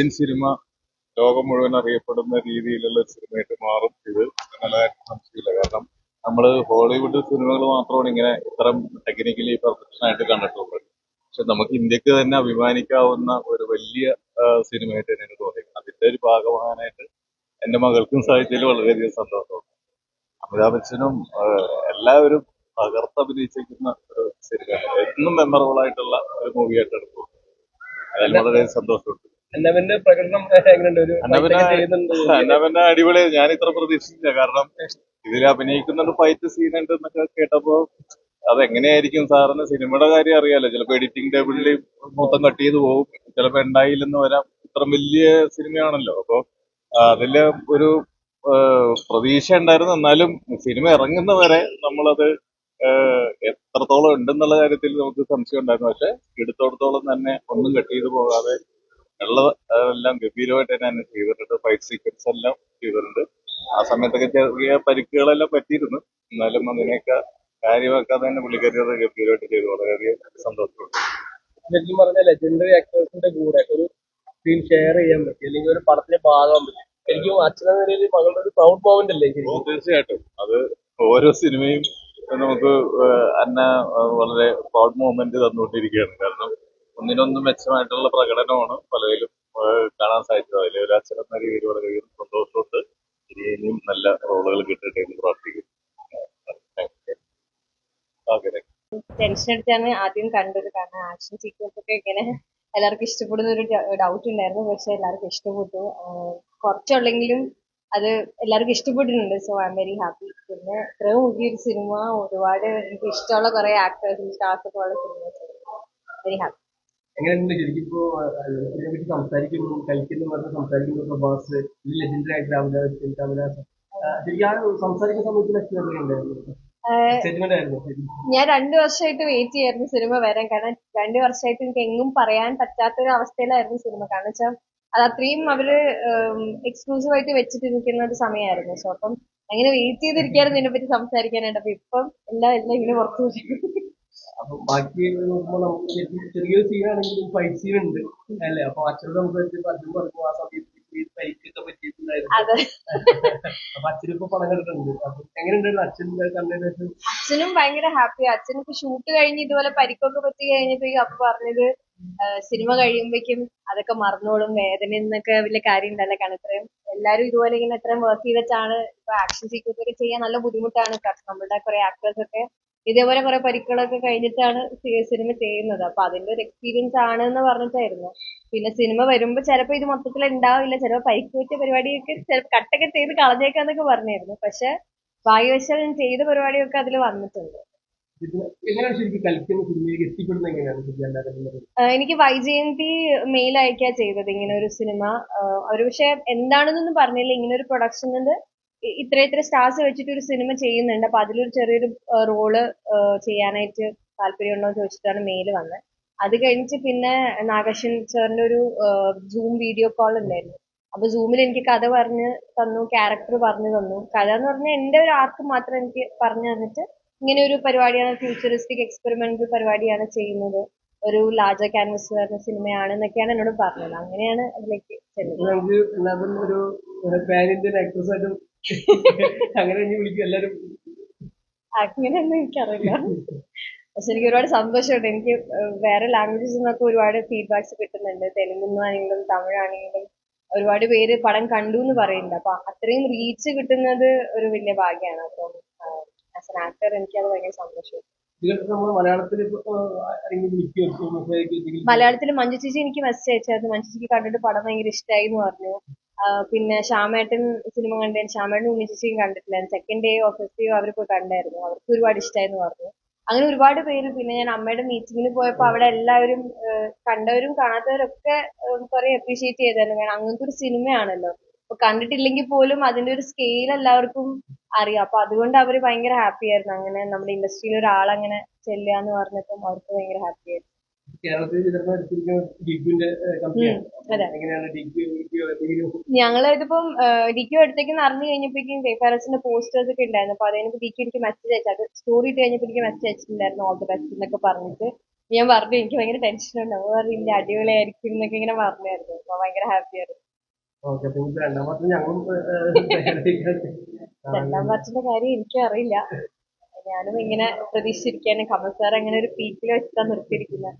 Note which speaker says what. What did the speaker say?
Speaker 1: Indian cinema ലോകം മുഴുവൻ അറിയപ്പെടുന്ന രീതിയിലുള്ള സിനിമയായിട്ട് മാറും ഇത്. നല്ലതായിട്ട് സംശയമില്ല. കാരണം നമ്മൾ ഹോളിവുഡ് സിനിമകൾ മാത്രമാണ് ഇങ്ങനെ ഇത്തരം ടെക്നിക്കലി പെർഫെക്ഷൻ ആയിട്ട് കണ്ടിട്ടുള്ളത്. പക്ഷെ നമുക്ക് ഇന്ത്യയ്ക്ക് തന്നെ അഭിമാനിക്കാവുന്ന ഒരു വലിയ സിനിമയായിട്ട് എനിക്ക് തോന്നി അതിന്റെ ഒരു ഭാഗമാകാനായിട്ട് എന്റെ മകൾക്കും സാഹിത്യത്തിൽ വളരെയധികം സന്തോഷമുണ്ട്. അമിതാഭ് ബച്ചനും എല്ലാവരും തകർത്തഭിനയിച്ചിരിക്കുന്ന ഒരു സിനിമയാണ്. എന്നും മെമ്മറബിൾ ആയിട്ടുള്ള ഒരു മൂവിയായിട്ട് എടുത്തു അതിൽ വളരെ സന്തോഷമുണ്ട്.
Speaker 2: അന്നവന്റെ പ്രകടനം എങ്ങനെയുണ്ട്? ഒരു
Speaker 1: അന്നവന്റെ അടിപൊളി ഞാൻ ഇത്ര പ്രതീക്ഷിച്ചില്ല. കാരണം ഇതിൽ അഭിനയിക്കുന്ന ഫൈറ്റ് സീൻ ഉണ്ട് എന്നൊക്കെ കേട്ടപ്പോ അത് എങ്ങനെയായിരിക്കും സാറിന് സിനിമയുടെ കാര്യം അറിയാലോ. ചിലപ്പോ എഡിറ്റിംഗ് ടേബിളിൽ മൊത്തം കട്ട് ചെയ്ത് പോകും. ചിലപ്പോ ഉണ്ടായില്ലെന്ന് വരാം. ഇത്ര വലിയ സിനിമയാണല്ലോ. അപ്പൊ അതിൽ ഒരു പ്രതീക്ഷ ഉണ്ടായിരുന്നു. എന്നാലും സിനിമ ഇറങ്ങുന്നവരെ നമ്മളത് ആ, എത്രത്തോളം ഉണ്ടെന്നുള്ള കാര്യത്തിൽ നമുക്ക് സംശയം ഉണ്ടായിരുന്നു. പക്ഷെ എടുത്തോടത്തോളം തന്നെ ഒന്നും കട്ട് ചെയ്ത് പോകാതെ ഉള്ള എല്ലാം ഗംഭീരമായിട്ട് തന്നെ ചെയ്തിട്ടുണ്ട്. ഫൈറ്റ് സീക്വൻസ് എല്ലാം ചെയ്തിട്ടുണ്ട്. ആ സമയത്തൊക്കെ ചെറിയ പരിക്കുകളെല്ലാം പറ്റിയിരുന്നു. എന്നാലും അതിനെയൊക്കെ കാര്യമാക്കാതെ തന്നെ പുള്ളിക്കാരിയുടെ ഗംഭീരമായിട്ട് ചെയ്തു. വളരെയധികം സന്തോഷമുണ്ട്.
Speaker 2: ശരിക്കും പറഞ്ഞ ലെജൻഡറി ആക്ടേഴ്സിന്റെ കൂടെ ഒരു സീൻ ഷെയർ ചെയ്യാൻ പറ്റി. അല്ലെങ്കിൽ ഒരു പടത്തിന്റെ ഭാഗം പറ്റി. എനിക്കും അച്ഛനെ നിലയിൽ മകളുടെ ഒരു പ്രൗഡ് പോയിന്റ് അല്ലേ ശരിക്കും?
Speaker 1: തീർച്ചയായിട്ടും. അത് ഓരോ സിനിമയും നമുക്ക് അന്ന വളരെ പ്രൗഡ് മൂമെന്റ് തന്നുകൊണ്ടിരിക്കുകയാണ്. കാരണം ഒന്നിനൊന്നും മെച്ചമായിട്ടുള്ള പ്രകടനമാണ്. പലതിലും കാണാൻ സാധിച്ചത്. അതിൽ ഒരു അച്ഛൻ എന്ന രീതിയിൽ വളരെ സന്തോഷമുണ്ട്. ഇനി ഇനിയും നല്ല റോളുകൾ കിട്ടട്ടെ എന്ന് പ്രാർത്ഥിക്കുന്നു.
Speaker 3: ടെൻഷൻ അടിച്ചാണ് ആദ്യം കണ്ടത്. കാരണം ആക്ഷൻ സീക്വൻസ് ഒക്കെ ഇങ്ങനെ എല്ലാവർക്കും ഇഷ്ടപ്പെടുന്ന ഒരു ഡൗട്ട് ഉണ്ടായിരുന്നു. പക്ഷെ എല്ലാവർക്കും ഇഷ്ടപ്പെട്ടു. കുറച്ചുള്ളെങ്കിലും അത് എല്ലാവർക്കും ഇഷ്ടപ്പെട്ടിട്ടുണ്ട്. So I'm very happy. പിന്നെ ഇത്രയും വലിയൊരു സിനിമ. ഒരുപാട് എനിക്ക് ഇഷ്ടമുള്ള കുറെ ആക്ടേഴ്സും സ്റ്റാർസ് ഒക്കെ ഉള്ള സിനിമ. Very happy.
Speaker 2: എങ്ങനെയുണ്ട് ശരിക്കും ഇപ്പോ ഇതിനെ പറ്റി സംസാരിക്കുന്നു കഴിക്കുന്നു പറഞ്ഞ് സംസാരിക്കുന്നു പ്രഭാസ് ലെജൻഡറി ആയിട്ട് അഭിനയിച്ചു കമലഹാസൻ ആ, ശരിക്കും ആ സംസാരിക്കുന്ന സമയത്ത് എക്സ്പീരിയൻസ് ഉണ്ടായിരുന്നു. ആയിരുന്നു
Speaker 3: ഞാൻ രണ്ടു വർഷമായിട്ട് വെയിറ്റ് ചെയ്യായിരുന്നു സിനിമ വരാൻ. കാരണം രണ്ടു വർഷമായിട്ട് എനിക്ക് എങ്ങും പറയാൻ പറ്റാത്ത ഒരു അവസ്ഥയിലായിരുന്നു സിനിമ. കാരണം വെച്ചാൽ അത് അത്രയും അവർ എക്സ്ക്ലൂസീവ് ആയിട്ട് വെച്ചിട്ട് നിൽക്കുന്ന ഒരു സമയമായിരുന്നു സോ അപ്പം അങ്ങനെ വെയിറ്റ് ചെയ്തിരിക്കായിരുന്നു ഇതിനെ പറ്റി സംസാരിക്കാനായിട്ട്. അപ്പൊ ഇപ്പം എല്ലാം എല്ലാം ഇങ്ങനെ പുറത്തു
Speaker 2: അപ്പൊ ബാക്കി നോക്കുമ്പോൾ നമുക്ക് ചെറിയൊരു സീൻ ആണെങ്കിലും ഫൈറ്റ് സീൻ ഉണ്ട്. അല്ലേ? അപ്പൊ അച്ഛനോട് സംസാരിച്ചപ്പോ അച്ഛൻ പറഞ്ഞു ആ സമയത്ത് ഒക്കെ പറ്റിയിട്ടുണ്ടായിരുന്നു. അപ്പൊ അച്ഛനിപ്പോ പണം കണ്ടിട്ടുണ്ട്. അപ്പൊ എങ്ങനെയുണ്ടായിരുന്നു അച്ഛൻ കണ്ടതിന്
Speaker 3: അച്ഛനും ഭയങ്കര ഹാപ്പി അച്ഛനിപ്പോ ഷൂട്ട് കഴിഞ്ഞ് ഇതുപോലെ പരിക്കൊക്കെ പറ്റി കഴിഞ്ഞപ്പോ അപ്പൊ പറഞ്ഞത് സിനിമ കഴിയുമ്പോഴേക്കും അതൊക്കെ മറന്നോളും വേദന എന്നൊക്കെ വലിയ കാര്യം ഉണ്ടല്ലോ കാരണം ഇത്രയും. എല്ലാരും ഇതുപോലെ ഇങ്ങനെ ഇത്രയും വർക്ക് ചെയ്തിട്ടാണ് ഇപ്പൊ ആക്ഷൻ സീക്വൻസ് ഒക്കെ ചെയ്യാൻ നല്ല ബുദ്ധിമുട്ടാണ്. നമ്മുടെ കുറെ ആക്ടേഴ്സ് ഒക്കെ ഇതേപോലെ കുറെ പരിക്കുകളൊക്കെ കഴിഞ്ഞിട്ടാണ് സിനിമ ചെയ്യുന്നത്. അപ്പൊ അതിന്റെ ഒരു എക്സ്പീരിയൻസ് ആണ് എന്ന് പറഞ്ഞിട്ടായിരുന്നു. പിന്നെ സിനിമ വരുമ്പോ ചിലപ്പോ ഇത് മൊത്തത്തിൽ ഉണ്ടാവില്ല ചിലപ്പോ പരിക്ക് പറ്റിയ പരിപാടിയൊക്കെ ചിലപ്പോ കട്ടൊക്കെ ചെയ്ത് കളഞ്ഞേക്കാന്നൊക്കെ പറഞ്ഞായിരുന്നു പക്ഷെ ഭാഗ്യവശാൽ ഞാൻ ചെയ്ത പരിപാടിയൊക്കെ അതിൽ വന്നിട്ടുണ്ട്. എനിക്ക് വൈജയന്തി മെയിൽ അയക്കാ ചെയ്തത് ഇങ്ങനെ ഒരു സിനിമ ഒരു പക്ഷെ എന്താണെന്നൊന്നും പറഞ്ഞില്ല. ഇങ്ങനെ ഒരു പ്രൊഡക്ഷനിൽ ഇത്ര ഇത്ര സ്റ്റാർസ് വെച്ചിട്ട് ഒരു സിനിമ ചെയ്യുന്നുണ്ട്. അപ്പൊ അതിലൊരു ചെറിയൊരു റോൾ ചെയ്യാനായിട്ട് താല്പര്യമുണ്ടോ എന്ന് ചോദിച്ചിട്ടാണ് മെയിൽ വന്നത് അത് കഴിഞ്ഞിട്ട് പിന്നെ നാഗേഷൻ സാറിന്റെ ഒരു സൂം വീഡിയോ കോൾ ഉണ്ടായിരുന്നു. അപ്പൊ സൂമിൽ എനിക്ക് കഥ പറഞ്ഞ് തന്നു ക്യാരക്ടർ പറഞ്ഞു തന്നു. കഥ എന്ന് പറഞ്ഞാൽ എന്റെ ഒരു ആർക്ക് മാത്രം എനിക്ക് പറഞ്ഞു തന്നിട്ട് ഇങ്ങനെ ഒരു പരിപാടിയാണ് ഫ്യൂച്ചറിസ്റ്റിക് എക്സ്പെരിമെന്റൽ പരിപാടിയാണ് ചെയ്യുന്നത്. ഒരു ലാർജർ ക്യാൻവസ് വരുന്ന സിനിമയാണ് എന്നൊക്കെയാണ് എന്നോട് പറഞ്ഞത്. അങ്ങനെയാണ് അതിലേക്ക് ചെല്ലുന്നത്.
Speaker 2: അങ്ങനെ വിളിക്കും എല്ലാരും.
Speaker 3: അങ്ങനെയൊന്നും എനിക്കറിയില്ല. പക്ഷെ എനിക്ക് ഒരുപാട് സന്തോഷമുണ്ട്. എനിക്ക് വേറെ ലാംഗ്വേജസ് നിന്നൊക്കെ ഒരുപാട് ഫീഡ്ബാക്സ് കിട്ടുന്നുണ്ട്. തെലുങ്കുന്നാണെങ്കിലും തമിഴാണെങ്കിലും ഒരുപാട് പേര് പടം കണ്ടു എന്ന് പറയുന്നുണ്ട്. അപ്പൊ അത്രയും റീച്ച് കിട്ടുന്നത് ഒരു വലിയ ഭാഗ്യമാണ്. അപ്പം ആസ് എൻ ആക്ടർ എനിക്ക് എനിക്കത് ഭയങ്കര സന്തോഷം
Speaker 2: മലയാളത്തിൽ
Speaker 3: മഞ്ജു ചേച്ചി എനിക്ക് മെസ്സേജ് അയച്ചായിരുന്നു മഞ്ജു ചേച്ചിക്ക് കണ്ടിട്ട് പടം ഭയങ്കര ഇഷ്ടമായി എന്ന് പറഞ്ഞു. പിന്നെ ശ്യാമേട്ടൻ സിനിമ കണ്ടു ശ്യാമേട്ടൻ ഉണ്ണി ചേച്ചിയും കണ്ടിട്ടില്ലായിരുന്നു സെക്കൻഡ് ഡേ ഓഫ് ഫെസ്റ്റിവ് അവർ പോയി കണ്ടായിരുന്നു. അവർക്ക് ഒരുപാട് ഇഷ്ടമായി എന്ന് പറഞ്ഞു. അങ്ങനെ ഒരുപാട് പേര് പിന്നെ ഞാൻ അമ്മയുടെ മീറ്റിങ്ങിന് പോയപ്പോൾ അവിടെ എല്ലാവരും കണ്ടവരും കാണാത്തവരൊക്കെ കുറെ അപ്രീഷിയേറ്റ് ചെയ്തായിരുന്നു കാരണം അങ്ങനത്തെ ഒരു സിനിമയാണല്ലോ. അപ്പൊ കണ്ടിട്ടില്ലെങ്കിൽ പോലും അതിന്റെ ഒരു സ്കെയിൽ എല്ലാവർക്കും അറിയാം. അപ്പൊ അതുകൊണ്ട് അവർ ഭയങ്കര ഹാപ്പി ആയിരുന്നു. അങ്ങനെ നമ്മുടെ ഇൻഡസ്ട്രിയിൽ ഒരാൾ അങ്ങനെ ചെല്ലുക എന്ന് പറഞ്ഞപ്പം അവർക്ക് ഭയങ്കര ഹാപ്പി ആയിരുന്നു.
Speaker 2: കേരളത്തിൽ ചിലപ്പോൾ എടുത്തിരിക്കുന്ന കമ്പനിയാണ്. എങ്ങനെയാണ് എന്തെങ്കിലും
Speaker 3: ഞങ്ങൾ ഇതിപ്പം ഡിക്യു അടുത്തേക്ക് അറിഞ്ഞു കഴിഞ്ഞപ്പോഴേക്കും ഫെയർസിന്റെ പോസ്റ്റേഴ്സ് ഒക്കെ ഉണ്ടായിരുന്നു അപ്പൊ അതിനൊക്കെ ഡിക്യു എനിക്ക് മെസ്സേജ് അയച്ചു. അത് സ്റ്റോറി ഇട്ട് കഴിഞ്ഞപ്പോൾ എനിക്ക് മെസ്സേജ് അയച്ചിട്ടുണ്ടായിരുന്നു ഓൾ ദി ബെസ്റ്റ് എന്നൊക്കെ പറഞ്ഞിട്ട്. ഞാൻ പറഞ്ഞു എനിക്ക് ഭയങ്കര ടെൻഷൻ ഉണ്ടാവും ഇല്ല അടിപൊളിയായിരിക്കും എന്നൊക്കെ ഇങ്ങനെ പറഞ്ഞായിരുന്നു. അപ്പൊ ഭയങ്കര
Speaker 2: ഹാപ്പിയായിരുന്നു രണ്ടാം ഞങ്ങളും
Speaker 3: പാർട്ടിന്റെ കാര്യം എനിക്കും അറിയില്ല. ഞാനും ഇങ്ങനെ പ്രതീക്ഷിച്ചിരിക്കാണ്. കമൽ സാർ അങ്ങനെ ഒരു പീക്കിൽ വെച്ചിട്ടാണ് നിർത്തിയിരിക്കുന്നത്